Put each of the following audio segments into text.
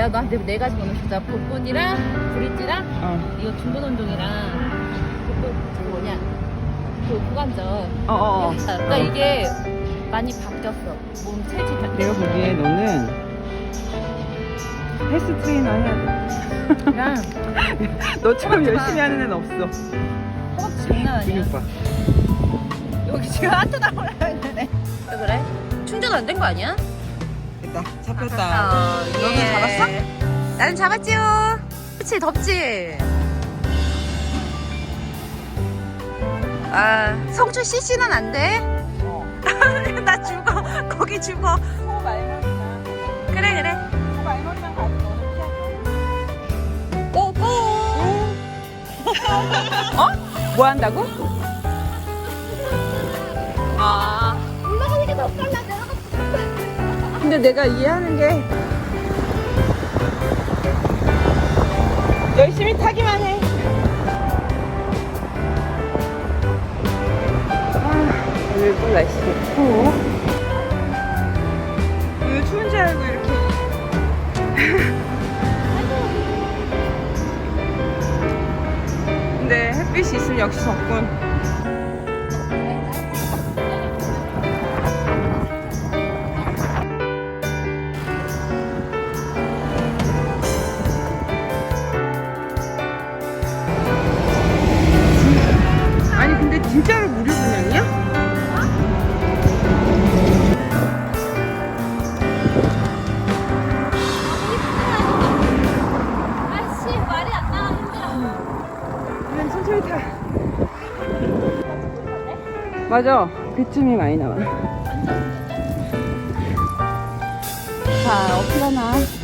내가 너한테 네 가지 보내줬다. 복분이랑 브릿지랑 어. 이거 중부논종이랑 그또 저 뭐냐 그 구간절. 어, 어, 어. 그러니까 이게 많이 바뀌었어. 몸 체질. 내가 보기에 너는 헬스 트레이너 해야 돼. 그냥 너처럼. 열심히 하는 애는 없어. 허벅지 장난 아니야. 근육 봐. 여기 지금 하트 나오려 했는데. 왜 그래? 충전 안 된 거 아니야? 됐다. 잡혔다. 아, 너는 예. 잡았어? 나는 잡았지요. 그치 덥지. 아 성주 CC는 안 돼? 어. 나 죽어. 거기 죽어. 소 말머리만. 그래 그래. 소 말머리만 가서 너는 피하고. 꼬꼬. 어? 뭐 한다고? 아. 올라가는 게더 빨라 내가. 근데 내가 이해하는 게 열심히 타기만 해. 아, 오늘 또 날씨 좋고. 오늘 추운 줄 알고 이렇게. 근데 햇빛이 있으면 역시 덥군. 천천히 타. 맞아. 비tum이 많이 나와. 자, 어떻게 하나.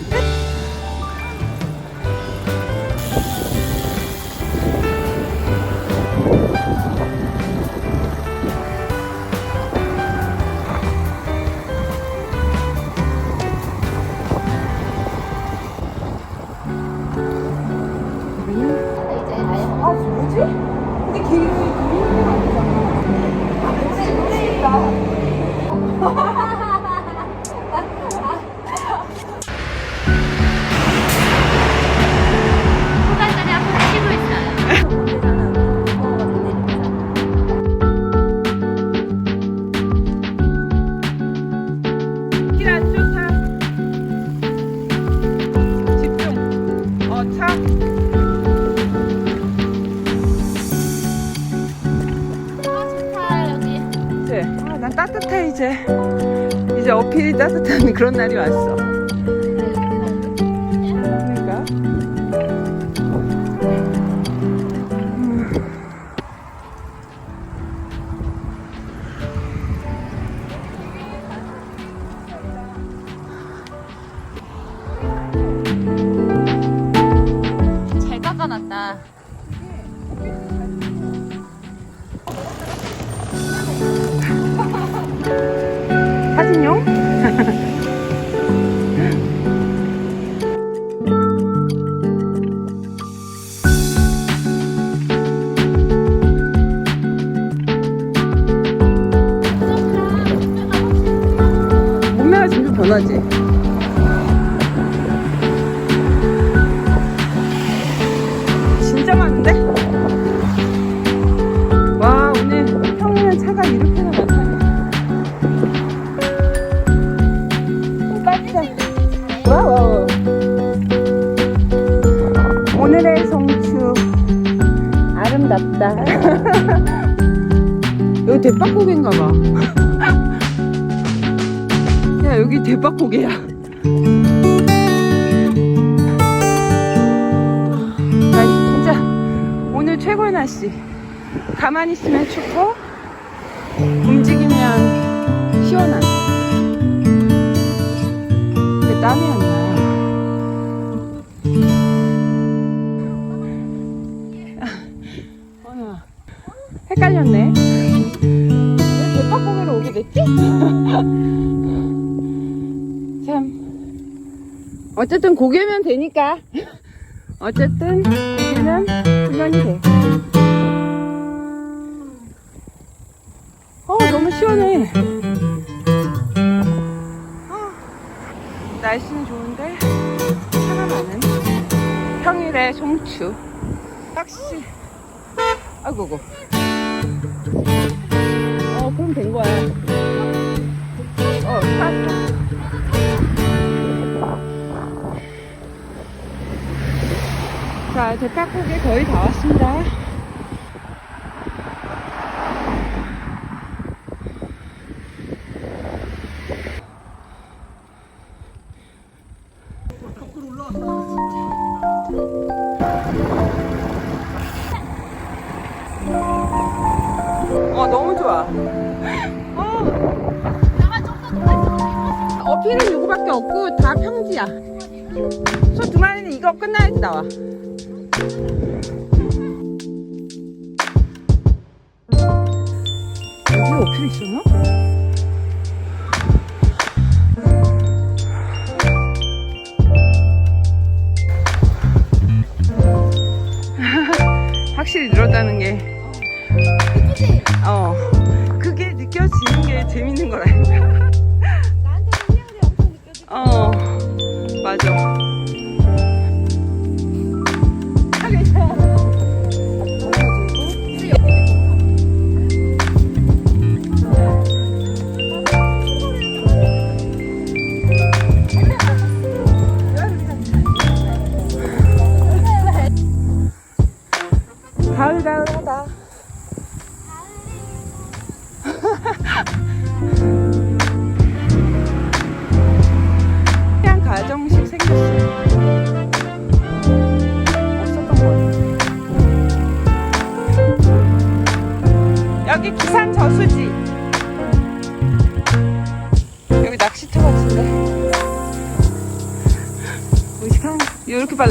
따뜻해, 이제. 이제 어필이 따뜻한 그런 날이 왔어. 아름답다. 여기 대박고개인가 봐. 야, 여기 대박고개야. 날씨 진짜 오늘 최고의 날씨. 가만히 있으면 춥고 어쨌든 고개면 되니까. 어쨌든 고개는 훈련이 돼. 어 너무 시원해. 아, 날씨는 좋은데 차가 상추. 딱시. 아이고 고. 어, 그럼 된 거야. 어, 타, 자, 대파고기 거의 다 왔습니다. 어, 너무 좋아. 어. 어필은 요거밖에 없고 다 평지야. 소 두 마리는 이거 끝나야지 나와. 여기 어필 있었나? 확실히 늘었다는 게 그치? 어, 그게 느껴지는 게 재밌는 거라니까. 어, 맞아. 의식하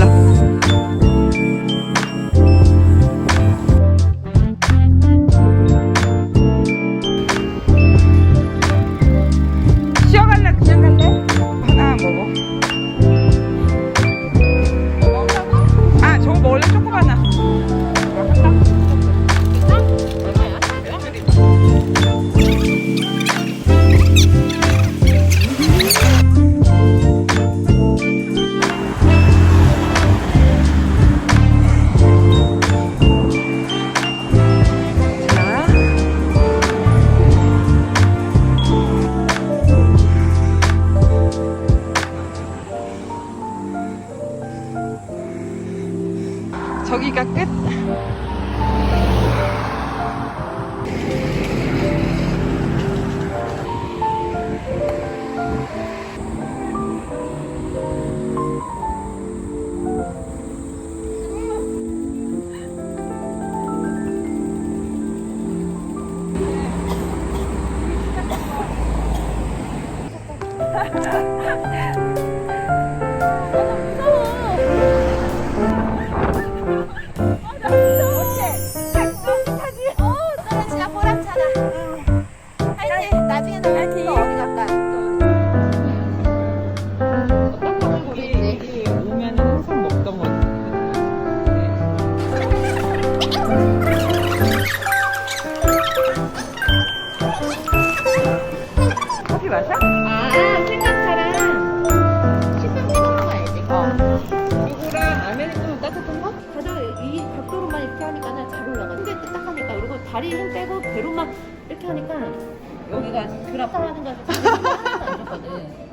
여기가 드랍 하는 거 하나도 안 좋거든.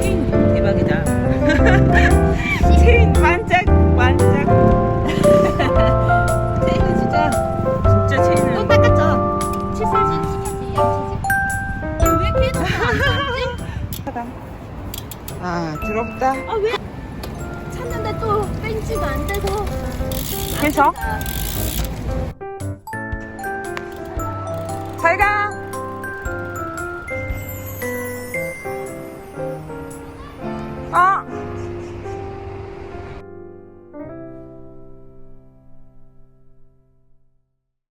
체인 대박이다. 체인 반짝, 반짝. 체인은 진짜 진짜 체인을. 또 닦았죠? 칫솔질 시켰지, 양치질. 왜안 찾지? 아, 더럽다. 아, 왜? 찾는데 또 벤치가 안 되고. 그래서? 잘 가.